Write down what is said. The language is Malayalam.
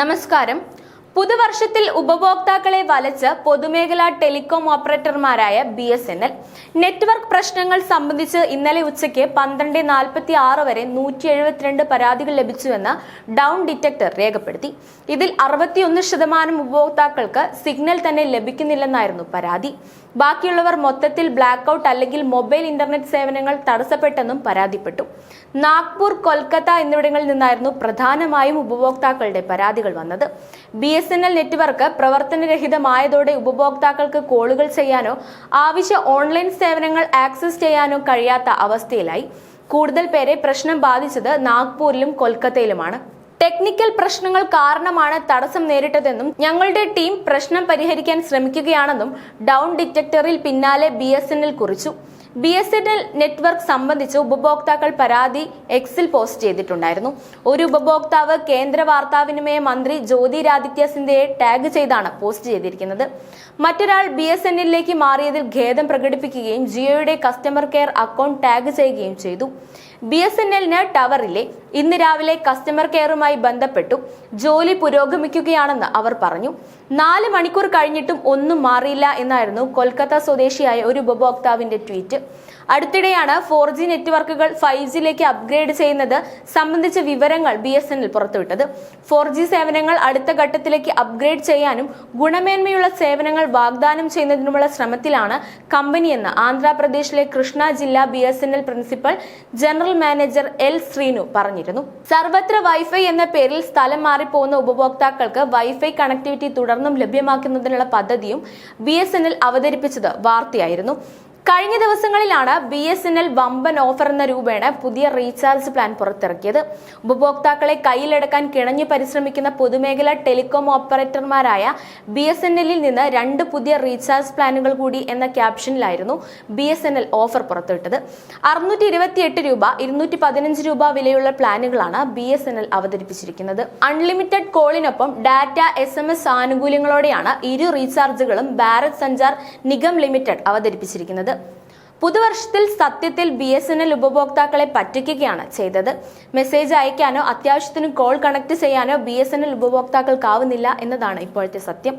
നമസ്കാരം. പുതുവർഷത്തിൽ ഉപഭോക്താക്കളെ വലച്ച് പൊതുമേഖലാ telecom ഓപ്പറേറ്റർമാരായ B S N L. Network പ്രശ്നങ്ങൾ സംബന്ധിച്ച് ഇന്നലെ ഉച്ചയ്ക്ക് പന്ത്രണ്ട് നാൽപ്പത്തി ആറ് വരെ നൂറ്റി എഴുപത്തിരണ്ട് പരാതികൾ ലഭിച്ചുവെന്ന് ഡൗൺ ഡിറ്റക്ടർ രേഖപ്പെടുത്തി. ഇതിൽ അറുപത്തിയൊന്ന് ശതമാനം ഉപഭോക്താക്കൾക്ക് സിഗ്നൽ തന്നെ ലഭിക്കുന്നില്ലെന്നായിരുന്നു പരാതി. ബാക്കിയുള്ളവർ മൊത്തത്തിൽ ബ്ലാക്ക് ഔട്ട് അല്ലെങ്കിൽ മൊബൈൽ ഇന്റർനെറ്റ് സേവനങ്ങൾ തടസ്സപ്പെട്ടെന്നും പരാതിപ്പെട്ടു. നാഗ്പൂർ കൊൽക്കത്ത എന്നിവിടങ്ങളിൽ നിന്നായിരുന്നു പ്രധാനമായും ഉപഭോക്താക്കളുടെ പരാതികൾ വന്നത്. B S N L network പ്രവർത്തനരഹിതമായതോടെ ഉപഭോക്താക്കൾക്ക് കോളുകൾ ചെയ്യാനോ ആവശ്യ ഓൺലൈൻ സേവനങ്ങൾ ആക്സസ് ചെയ്യാനോ കഴിയാത്ത അവസ്ഥയിലായി. കൂടുതൽ പേരെ പ്രശ്നം ബാധിച്ചത് നാഗ്പൂരിലും കൊൽക്കത്തയിലുമാണ്. ടെക്നിക്കൽ പ്രശ്നങ്ങൾ കാരണമാണ് തടസ്സം നേരിട്ടതെന്നും ഞങ്ങളുടെ ടീം പ്രശ്നം പരിഹരിക്കാൻ ശ്രമിക്കുകയാണെന്നും ഡൗൺ ഡിറ്റക്ടറിൽ പിന്നാലെ ബി കുറിച്ചു. B S N L network സംബന്ധിച്ച് ഉപഭോക്താക്കൾ പരാതി എക്സിൽ പോസ്റ്റ് ചെയ്തിട്ടുണ്ടായിരുന്നു. ഒരു ഉപഭോക്താവ് കേന്ദ്ര വാർത്താവിനിമയ മന്ത്രി ജ്യോതിരാദിത്യ സിന്ധ്യയെ ടാഗ് ചെയ്താണ് പോസ്റ്റ് ചെയ്തിരിക്കുന്നത്. മറ്റൊരാൾ ബി എസ് എൻ എല്ലിലേക്ക് മാറിയതിൽ ഖേദം പ്രകടിപ്പിക്കുകയും ജിയോയുടെ കസ്റ്റമർ കെയർ അക്കൗണ്ട് ടാഗ് ചെയ്യുകയും ചെയ്തു. ബി എസ് എൻ എല്ലിന് ടവറിലെ ഇന്ന് രാവിലെ കസ്റ്റമർ കെയറുമായി ബന്ധപ്പെട്ടു. ജോലി പുരോഗമിക്കുകയാണെന്ന് അവർ പറഞ്ഞു. നാല് മണിക്കൂർ കഴിഞ്ഞിട്ടും ഒന്നും മാറിയില്ല എന്നായിരുന്നു കൊൽക്കത്ത സ്വദേശിയായ ഒരു ഉപഭോക്താവിന്റെ ട്വീറ്റ്. അടുത്തിടെയാണ് ഫോർ ജി നെറ്റ്വർക്കുകൾ ഫൈവ് ജിയിലേക്ക് അപ്ഗ്രേഡ് ചെയ്യുന്നത് സംബന്ധിച്ച വിവരങ്ങൾ ബി എസ് എൻ എൽ പുറത്തുവിട്ടത്. ഫോർ ജി സേവനങ്ങൾ അടുത്ത ഘട്ടത്തിലേക്ക് അപ്ഗ്രേഡ് ചെയ്യാനും ഗുണമേന്മയുള്ള സേവനങ്ങൾ വാഗ്ദാനം ചെയ്യുന്നതിനുമുള്ള ശ്രമത്തിലാണ് കമ്പനിയെന്ന് ആന്ധ്രാപ്രദേശിലെ കൃഷ്ണ ജില്ലാ B S N L principal general manager L Srinu പറഞ്ഞിരുന്നു. സർവത്ര വൈഫൈ എന്ന പേരിൽ സ്ഥലം മാറിപ്പോകുന്ന ഉപഭോക്താക്കൾക്ക് വൈഫൈ കണക്ടിവിറ്റി തുടർന്നും ലഭ്യമാക്കുന്നതിനുള്ള പദ്ധതിയും ബി അവതരിപ്പിച്ചത് വാർത്തയായിരുന്നു. കഴിഞ്ഞ ദിവസങ്ങളിലാണ് ബി എസ് എൻ എൽ വമ്പൻ ഓഫർ എന്ന രൂപേണ പുതിയ റീചാർജ് പ്ലാൻ പുറത്തിറക്കിയത്. ഉപഭോക്താക്കളെ കയ്യിലെടുക്കാൻ കിണഞ്ഞു പരിശ്രമിക്കുന്ന പൊതുമേഖലാ ടെലികോം ഓപ്പറേറ്റർമാരായ ബി എസ് എൻ എല്ലിൽ നിന്ന് രണ്ട് പുതിയ റീചാർജ് പ്ലാനുകൾ കൂടി എന്ന ക്യാപ്ഷനിലായിരുന്നു B S N L offer പുറത്തുവിട്ടത്. അറുന്നൂറ്റി ഇരുപത്തിയെട്ട് രൂപ ഇരുന്നൂറ്റി പതിനഞ്ച് രൂപ വിലയുള്ള പ്ലാനുകളാണ് ബി എസ് എൻ എൽ അവതരിപ്പിച്ചിരിക്കുന്നത്. അൺലിമിറ്റഡ് കോളിനൊപ്പം ഡാറ്റ എസ് എം എസ് ആനുകൂല്യങ്ങളോടെയാണ് ഇരു റീചാർജുകളും ഭാരത് സഞ്ചാർ നിഗം ലിമിറ്റഡ് അവതരിപ്പിച്ചിരിക്കുന്നത്. പുതുവർഷത്തിൽ സത്യത്തിൽ ബി എസ് എൻ എൽ ഉപഭോക്താക്കളെ പറ്റിക്കുകയാണ് ചെയ്തത്. മെസ്സേജ് അയക്കാനോ അത്യാവശ്യത്തിന് കോൾ കണക്ട് ചെയ്യാനോ ബി എസ് എൻ എൽ ഉപഭോക്താക്കൾക്കാവുന്നില്ല എന്നതാണ് ഇപ്പോഴത്തെ സത്യം.